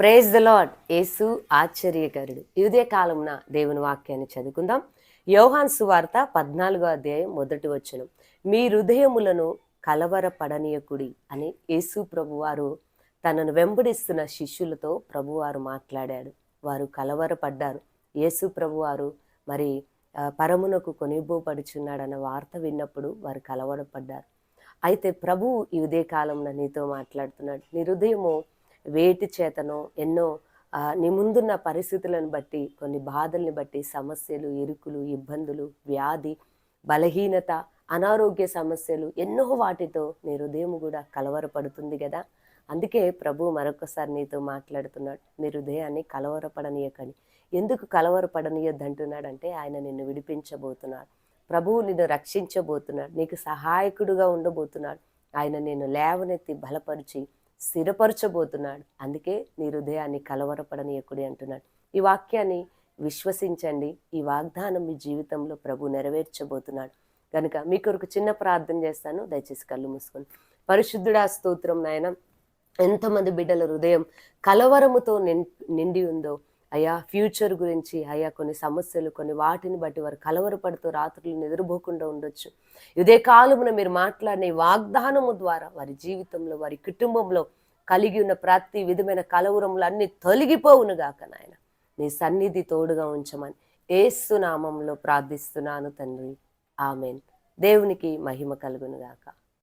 Praise the lord యేసు ఆశ్చర్యకరుడు. ఇదే కాలంన దేవుని వాక్యాన్ని చదువుకుందాం. యోహాన్ సువార్త పద్నాలుగో అధ్యాయం మొదటి వచనం. మీ హృదయములను కలవరపడనీయకుడి అని యేసు ప్రభువారు తనను వెంబడిస్తున్న శిష్యులతో ప్రభువారు మాట్లాడాడు. వారు కలవరపడ్డారు. యేసు ప్రభువారు మరి పరమునకు కొనిబోపడుచున్నాడన్న వార్త విన్నప్పుడు వారు కలవరపడ్డారు. అయితే ప్రభువు ఈ ఉదయకాలంలో నీతో మాట్లాడుతున్నాడు. నీ హృదయము వేటి చేతనో ఎన్నో నీ ముందున్న పరిస్థితులను బట్టి కొన్ని బాధల్ని బట్టి సమస్యలు ఇరుకులు ఇబ్బందులు వ్యాధి బలహీనత అనారోగ్య సమస్యలు ఎన్నో వాటితో నీ హృదయం కూడా కలవరపడుతుంది కదా అందుకే ప్రభు మరొకసారి నీతో మాట్లాడుతున్నాడు. నీ హృదయాన్ని కలవరపడనీయకని. ఎందుకు కలవరపడనీయొద్దు అంటున్నాడంటే ఆయన నిన్ను విడిపించబోతున్నాడు. ప్రభువు నిన్ను రక్షించబోతున్నాడు. నీకు సహాయకుడుగా ఉండబోతున్నాడు. ఆయన నేను లేవనెత్తి బలపరిచి స్థిరపరచబోతున్నాడు. అందుకే నీ హృదయాన్ని కలవరపడనీయకుడి అంటున్నాడు. ఈ వాక్యాన్ని విశ్వసించండి. ఈ వాగ్దానం మీ జీవితంలో ప్రభు నెరవేర్చబోతున్నాడు. కనుక మీ కొరకు చిన్న ప్రార్థన చేస్తాను. దయచేసి కళ్ళు మూసుకొని పరిశుద్ధుడా స్తోత్రం నాయన. ఎంతమంది బిడ్డల హృదయం కలవరముతో నిం నిండి ఉందో అయ్యా ఫ్యూచర్ గురించి అయ్యా కొన్ని సమస్యలు కొన్ని వాటిని బట్టి వారు కలవరపడుతూ రాత్రులు నిద్రపోకుండా ఉండొచ్చు. ఇదే కాలమున మీరు మాట్లాడిన వాగ్దానము ద్వారా వారి జీవితంలో వారి కుటుంబంలో కలిగి ఉన్న ప్రతి విధమైన కలవరములు అన్ని తొలగిపోవునుగాక నాయన. నీ సన్నిధి తోడుగా ఉంచమని ఏసునామంలో ప్రార్థిస్తున్నాను తండ్రి. ఆమెన్. దేవునికి మహిమ కలుగునుగాక